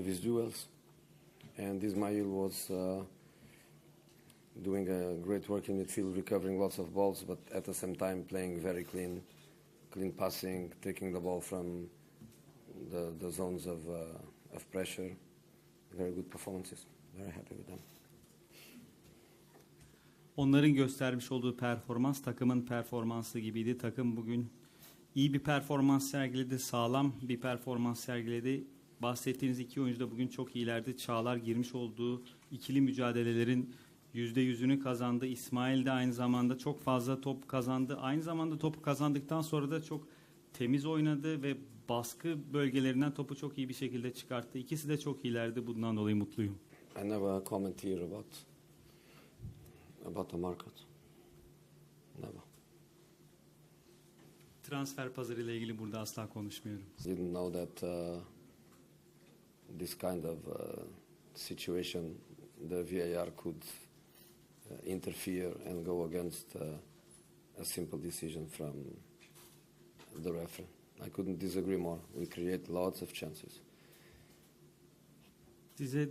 his duels. And Ismail was uh, doing a great work in midfield, recovering lots of balls, but at the same time playing very clean, clean passing, taking the ball from the, the zones of, uh, of pressure. Very good performances. Very happy with them. Onların göstermiş olduğu performans takımın performansı gibiydi. Takım bugün iyi bir performans sergiledi, sağlam bir performans sergiledi. Bahsettiğiniz iki oyuncu da bugün çok iyilerdi. Çağlar girmiş olduğu ikili mücadelelerin yüzde yüzünü kazandı. İsmail de aynı zamanda çok fazla top kazandı. Aynı zamanda topu kazandıktan sonra da çok temiz oynadı ve baskı bölgelerinden topu çok iyi bir şekilde çıkarttı. İkisi de çok iyilerdi. Bundan dolayı mutluyum. I never comment here about about the market. Never. Transfer pazarı ile ilgili burada asla konuşmuyorum. Didn't know that uh, this kind of uh, situation, the VAR could uh, interfere and go against uh, a simple decision from the referee. I couldn't disagree more. We create lots of chances. Size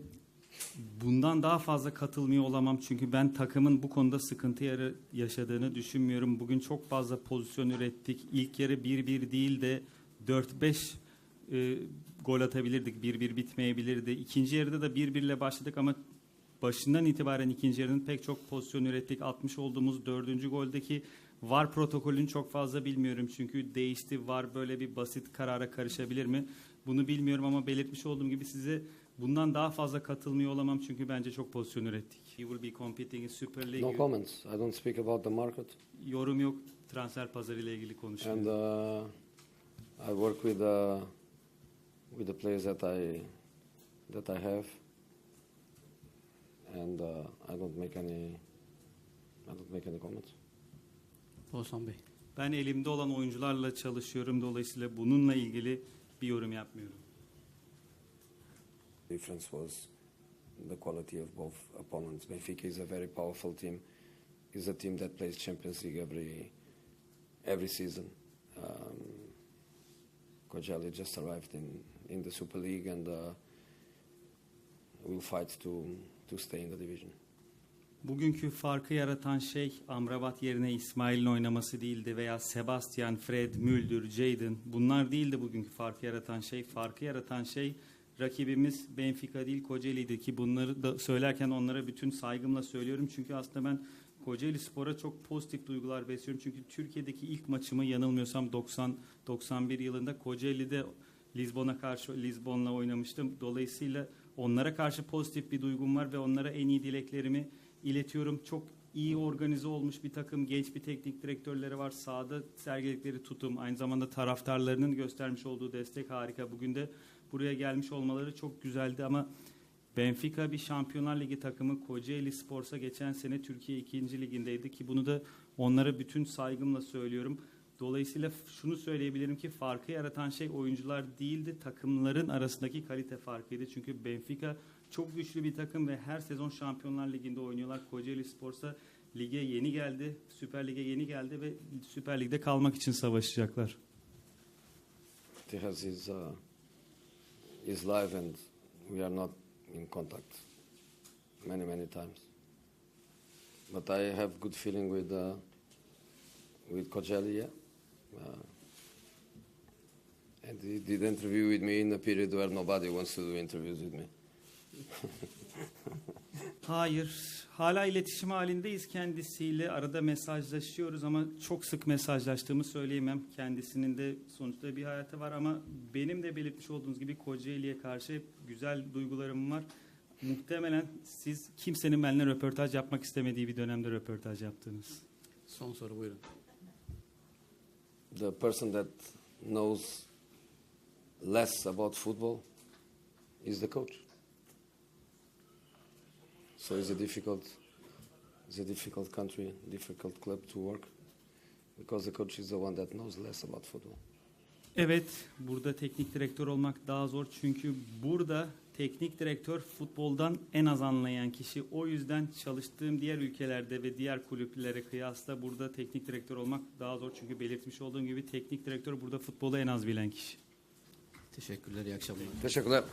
bundan daha fazla katılmıyor olamam çünkü ben takımın bu konuda sıkıntı yaşadığını düşünmüyorum. Bugün çok fazla pozisyon ürettik. İlk yarı 1-1 değil de 4-5 e, gol atabilirdik. 1-1 bitmeyebilirdi. İkinci yarıda da 1-1 ile başladık ama başından itibaren ikinci yarının pek çok pozisyon ürettik. 60 olduğumuz dördüncü goldeki VAR protokolünü çok fazla bilmiyorum. Çünkü değişti. VAR böyle bir basit karara karışabilir mi? Bunu bilmiyorum ama belirtmiş olduğum gibi size bundan daha fazla katılmıyor olamam çünkü bence çok pozisyon ürettik. You will be competing in Super League. No comments. I don't speak about the market. Yorum yok. Transfer pazarı ile ilgili konuşuyoruz. And uh, I work with uh, with the players that I that I have, and uh, I don't make any I don't make any comments. Oğuzhan Bey. Ben elimde olan oyuncularla çalışıyorum. Dolayısıyla bununla ilgili bir yorum yapmıyorum. difference was the quality of both opponents. Benfica is a very powerful team. It's a team that plays Champions League every every season. Um, Kocaeli just arrived in, in the Super League and uh, will fight to to stay in the division. Bugünkü farkı yaratan şey Amrabat yerine İsmail'in oynaması değildi veya Sebastian, Fred, Müldür, Jadon bunlar değildi bugünkü farkı yaratan şey. Farkı yaratan şey rakibimiz Benfica değil Kocaeli'ydi ki bunları da söylerken onlara bütün saygımla söylüyorum. Çünkü aslında ben Kocaeli Spor'a çok pozitif duygular besliyorum. Çünkü Türkiye'deki ilk maçımı yanılmıyorsam 90-91 yılında Kocaeli'de Lizbon'a karşı Lizbon'la oynamıştım. Dolayısıyla onlara karşı pozitif bir duygum var ve onlara en iyi dileklerimi iletiyorum. Çok iyi organize olmuş bir takım, genç bir teknik direktörleri var. Sahada sergiledikleri tutum, aynı zamanda taraftarlarının göstermiş olduğu destek harika. Bugün de buraya gelmiş olmaları çok güzeldi ama Benfica bir Şampiyonlar Ligi takımı. Kocaeli Spor'sa geçen sene Türkiye 2. ligindeydi ki bunu da onlara bütün saygımla söylüyorum. Dolayısıyla şunu söyleyebilirim ki farkı yaratan şey oyuncular değildi, takımların arasındaki kalite farkıydı. Çünkü Benfica çok güçlü bir takım ve her sezon Şampiyonlar Ligi'nde oynuyorlar. Kocaeli Spor'sa lige yeni geldi, Süper Lig'e yeni geldi ve Süper Lig'de kalmak için savaşacaklar. He has his uh, his life, and we are not in contact many many times. But I have good feeling with uh, with Kocaeli, yeah. Uh, and he did interview with me in a period where nobody wants to do interviews with me. Hayır. Hala iletişim halindeyiz kendisiyle. Arada mesajlaşıyoruz ama çok sık mesajlaştığımı söyleyemem. Kendisinin de sonuçta bir hayatı var ama benim de belirtmiş olduğunuz gibi Kocaeli'ye karşı hep güzel duygularım var. Muhtemelen siz kimsenin benimle röportaj yapmak istemediği bir dönemde röportaj yaptınız. Son soru buyurun. The person that knows less about football is the coach. So it's a difficult, it's a difficult country, difficult club to work, because the coach is the one that knows less about football. Evet, burada teknik direktör olmak daha zor çünkü burada teknik direktör futboldan en az anlayan kişi. O yüzden çalıştığım diğer ülkelerde ve diğer kulüplere kıyasla burada teknik direktör olmak daha zor. Çünkü belirtmiş olduğum gibi teknik direktör burada futbolu en az bilen kişi. Teşekkürler, iyi akşamlar. Teşekkürler.